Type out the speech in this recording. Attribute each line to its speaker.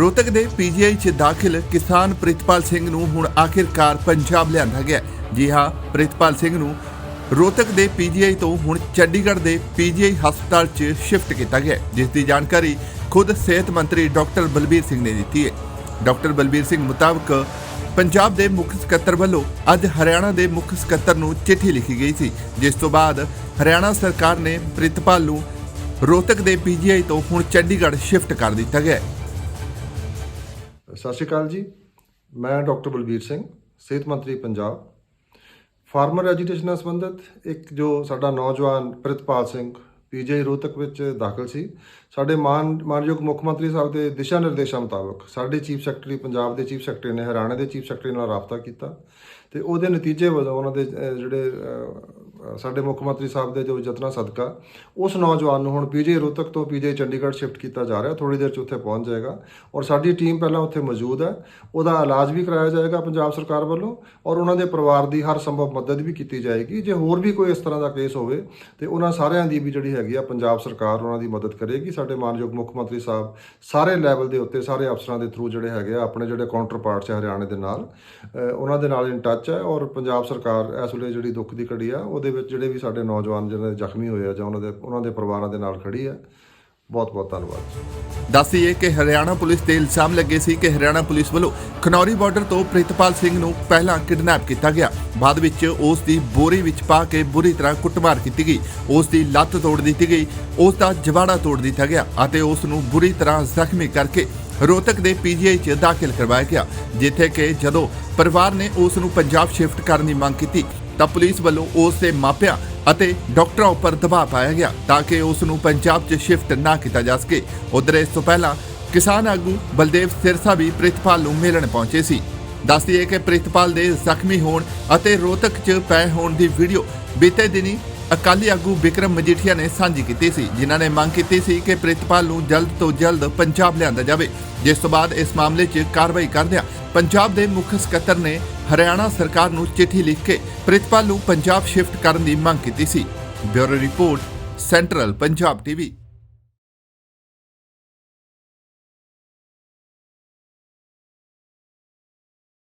Speaker 1: ਰੋਹਤਕ ਦੇ ਪੀਜੀਆਈ 'ਚ ਦਾਖਲ ਕਿਸਾਨ ਪ੍ਰਿਤਪਾਲ ਸਿੰਘ ਨੂੰ ਹੁਣ ਆਖਿਰਕਾਰ ਪੰਜਾਬ ਲਿਆਂਦਾ ਗਿਆ। ਜੀ ਹਾਂ, ਪ੍ਰਿਤਪਾਲ ਸਿੰਘ ਨੂੰ ਰੋਹਤਕ ਦੇ ਪੀਜੀਆਈ ਤੋਂ ਹੁਣ ਚੰਡੀਗੜ੍ਹ ਦੇ ਪੀਜੀਆਈ ਹਸਪਤਾਲ 'ਚ ਸ਼ਿਫਟ ਕੀਤਾ ਗਿਆ। ਜਿਸ ਦੀ ਜਾਣਕਾਰੀ ਖੁਦ ਸਿਹਤ ਮੰਤਰੀ ਡਾਕਟਰ ਬਲਬੀਰ ਸਿੰਘ ਨੇ ਦਿੱਤੀ ਹੈ। ਡਾਕਟਰ ਬਲਬੀਰ ਸਿੰਘ ਮੁਤਾਬਕ ਪੰਜਾਬ ਦੇ ਮੁੱਖ ਸਕੱਤਰ ਵੱਲੋਂ ਅੱਜ ਹਰਿਆਣਾ ਦੇ ਮੁੱਖ ਸਕੱਤਰ ਨੂੰ ਚਿੱਠੀ ਲਿਖੀ ਗਈ ਸੀ। ਜਿਸ ਤੋਂ ਬਾਅਦ ਹਰਿਆਣਾ ਸਰਕਾਰ ਨੇ ਪ੍ਰਿਤਪਾਲ ਨੂੰ ਰੋਹਤਕ ਦੇ ਪੀਜੀਆਈ ਤੋਂ ਹੁਣ ਚੰਡੀਗੜ੍ਹ ਸ਼ਿਫਟ ਕਰ ਦਿੱਤਾ ਗਿਆ।
Speaker 2: ਸਤਿ ਸ਼੍ਰੀ ਅਕਾਲ ਜੀ। ਮੈਂ ਡਾਕਟਰ ਬਲਬੀਰ ਸਿੰਘ, ਸਿਹਤ ਮੰਤਰੀ ਪੰਜਾਬ। ਫਾਰਮਰ ਐਜੂਕੇਸ਼ਨ ਨਾਲ ਸੰਬੰਧਿਤ ਇੱਕ ਜੋ ਸਾਡਾ ਨੌਜਵਾਨ ਪ੍ਰਿਤਪਾਲ ਸਿੰਘ, ਪੀਜੀ ਰੋਹਤਕ ਵਿੱਚ ਦਾਖਲ ਸੀ। ਸਾਡੇ ਮਾਨ, ਮਾਨਯੋਗ ਮੁੱਖ ਮੰਤਰੀ ਸਾਹਿਬ ਦੇ ਦਿਸ਼ਾ ਨਿਰਦੇਸ਼ਾਂ ਮੁਤਾਬਕ ਸਾਡੇ ਚੀਫ ਸੈਕਟਰੀ ਪੰਜਾਬ ਦੇ ਚੀਫ ਸੈਕਟਰੀ ਨੇ, ਹਰਿਆਣਾ ਦੇ ਚੀਫ ਸੈਕਟਰੀ ਨਾਲ ਰਾਬਤਾ ਕੀਤਾ। ਤੇ ਉਹਦੇ ਨਤੀਜੇ ਵਜੋਂ ਉਹਨਾਂ ਦੇ ਜਿਹੜੇ ਸਾਡੇ ਮੁੱਖ ਮੰਤਰੀ ਸਾਹਿਬ ਦੇ ਜੋ ਯਤਨਾਂ ਸਦਕਾ, ਉਸ ਨੌਜਵਾਨ ਨੂੰ ਹੁਣ ਪੀਜੀ ਰੋਹਤਕ ਤੋਂ ਪੀਜੀ ਚੰਡੀਗੜ੍ਹ ਸ਼ਿਫਟ ਕੀਤਾ ਜਾ ਰਿਹਾ ਥੋੜੀ ਦੇਰ ਚ ਉੱਥੇ ਪਹੁੰਚ ਜਾਏਗਾ। ਔਰ ਸਾਡੀ ਟੀਮ ਪਹਿਲਾਂ ਉੱਥੇ ਮੌਜੂਦ ਹੈ। ਉਹਦਾ ਇਲਾਜ ਵੀ ਕਰਾਇਆ ਜਾਏਗਾ ਪੰਜਾਬ ਸਰਕਾਰ ਵੱਲੋਂ ਔਰ ਉਹਨਾਂ ਦੇ ਪਰਿਵਾਰ ਦੀ ਹਰ ਸੰਭਵ ਮਦਦ ਵੀ ਕੀਤੀ ਜਾਏਗੀ। ਜੇ ਹੋਰ ਵੀ ਕੋਈ ਇਸ ਤਰ੍ਹਾਂ ਦਾ ਕੇਸ ਹੋਵੇ, ਤੇ ਉਹਨਾਂ ਸਾਰਿਆਂ ਦੀ ਵੀ ਜਿਹੜੀ ਹੈਗੀ ਆ, ਪੰਜਾਬ ਸਰਕਾਰ ਉਹਨਾਂ ਦੀ ਮਦਦ ਕਰੇਗੀ। ਸਾਡੇ ਮਾਨਯੋਗ ਮੁੱਖ ਮੰਤਰੀ ਸਾਹਿਬ ਸਾਰੇ ਲੈਵਲ ਦੇ ਉੱਤੇ, ਸਾਰੇ ਅਫਸਰਾਂ ਦੇ ਥਰੂ ਜਿਹੜੇ ਹੈਗੇ ਆ, ਆਪਣੇ ਜਿਹੜੇ ਕਾਊਂਟਰ ਪਾਰਟਸ ਹੈ ਹਰਿਆਣੇ ਦੇ ਨਾਲ ਉਹਨਾਂ ਦੇ ਨਾਲ ਇਨ ਟੱਚ ਹੈ ਔਰ ਪੰਜਾਬ ਸਰਕਾਰ ਇਸ ਵੇਲੇ ਜਿਹੜੀ ਦੁੱਖ ਦੀ ਘੜੀ ਆ, ਉਹਦੇ ਵਿੱਚ ਜਿਹੜੇ ਵੀ ਸਾਡੇ ਨੌਜਵਾਨ ਜਿਹੜੇ ਜ਼ਖਮੀ ਹੋਏ ਆ ਜਾਂ ਉਹਨਾਂ ਦੇ ਉਹਨਾਂ ਦੇ ਪਰਿਵਾਰਾਂ ਦੇ ਨਾਲ ਖੜੀ ਹੈ ਬਹੁਤ ਬਹੁਤ ਧੰਨਵਾਦ
Speaker 1: ਦੱਸੀਏ ਕਿ ਹਰਿਆਣਾ ਪੁਲਿਸ ਤੇ ਇਲਜ਼ਾਮ ਲੱਗੇ ਸੀ ਕਿ ਹਰਿਆਣਾ ਪੁਲਿਸ ਵੱਲੋਂ ਖਨੌਰੀ ਬਾਰਡਰ ਤੋਂ ਪ੍ਰਿਤਪਾਲ ਸਿੰਘ ਨੂੰ ਪਹਿਲਾਂ ਕਿਡਨੈਪ ਕੀਤਾ ਗਿਆ। ਬਾਅਦ ਵਿੱਚ ਉਸ ਦੀ ਬੋਰੀ ਵਿੱਚ ਪਾ ਕੇ ਬੁਰੀ ਤਰ੍ਹਾਂ ਕੁੱਟਮਾਰ ਕੀਤੀ ਗਈ। ਉਸ ਦੀ ਲੱਤ ਤੋੜ ਦਿੱਤੀ ਗਈ। ਉਸ ਦਾ ਜਵਾੜਾ ਤੋੜ ਦਿੱਤਾ ਗਿਆ ਅਤੇ ਉਸ ਨੂੰ ਬੁਰੀ ਤਰ੍ਹਾਂ ਜ਼ਖਮੀ ਕਰਕੇ ਰੋਹਤਕ ਦੇ ਪੀਜੀਆਈ 'ਚ ਦਾਖਲ ਕਰਵਾਇਆ ਗਿਆ, ਜਿੱਥੇ ਕਿ ਜਦੋਂ ਪਰਿਵਾਰ ਨੇ ਉਸ ਨੂੰ ਪੰਜਾਬ ਸ਼ਿਫਟ ਕਰਨ ਦੀ ਮੰਗ ਕੀਤੀ, ਤਾਂ ਪੁਲਿਸ ਵੱਲੋਂ ਉਸ ਦੇ ਮਾਪਿਆਂ ਅਤੇ ਡਾਕਟਰਾਂ ਉੱਪਰ ਦਬਾਅ ਪਾਇਆ ਗਿਆ ਤਾਂ ਕਿ ਉਸ ਨੂੰ ਪੰਜਾਬ 'ਚ ਸ਼ਿਫਟ ਨਾ ਕੀਤਾ ਜਾ ਸਕੇ। ਉਧਰ ਇਸ ਤੋਂ ਪਹਿਲਾਂ ਕਿਸਾਨ ਆਗੂ ਬਲਦੇਵ ਸਿਰਸਾ ਵੀ ਪ੍ਰਿਤਪਾਲ ਨੂੰ ਮਿਲਣ ਪਹੁੰਚੇ ਸੀ। ਦੱਸਦੀ ਹੈ ਕਿ ਪ੍ਰਿਤਪਾਲ ਦੇ ਜ਼ਖਮੀ ਹੋਣ ਅਤੇ ਰੋਹਤਕ 'ਚ ਪੈ ਹੋਣ ਦੀ ਵੀਡੀਓ ਬੀਤੇ ਦਿਨੀ ਅਕਾਲੀ ਆਗੂ ਵਿਕਰਮ ਮਜੀਠੀਆ ਨੇ ਸਾਂਝੀ ਕੀਤੀ ਸੀ, ਜਿਨ੍ਹਾਂ ਨੇ ਮੰਗ ਕੀਤੀ ਸੀ ਕਿ ਪ੍ਰਿਤਪਾਲ ਨੂੰ ਜਲਦ ਤੋਂ ਜਲਦ ਪੰਜਾਬ ਲਿਆਂਦਾ ਜਾਵੇ। ਜਿਸ ਤੋਂ ਬਾਅਦ ਇਸ ਮਾਮਲੇ 'ਚ ਕਾਰਵਾਈ ਕਰਦਿਆਂ ਪੰਜਾਬ ਦੇ ਮੁੱਖ ਸਕੱਤਰ ਨੇ ਹਰਿਆਣਾ ਸਰਕਾਰ ਨੂੰ ਚਿੱਠੀ ਲਿਖ ਕੇ ਪ੍ਰਿਤਪਾਲ ਨੂੰ ਪੰਜਾਬ ਸ਼ਿਫਟ ਕਰਨ ਦੀ ਮੰਗ ਕੀਤੀ ਸੀ। Bureau report, central Punjab TV.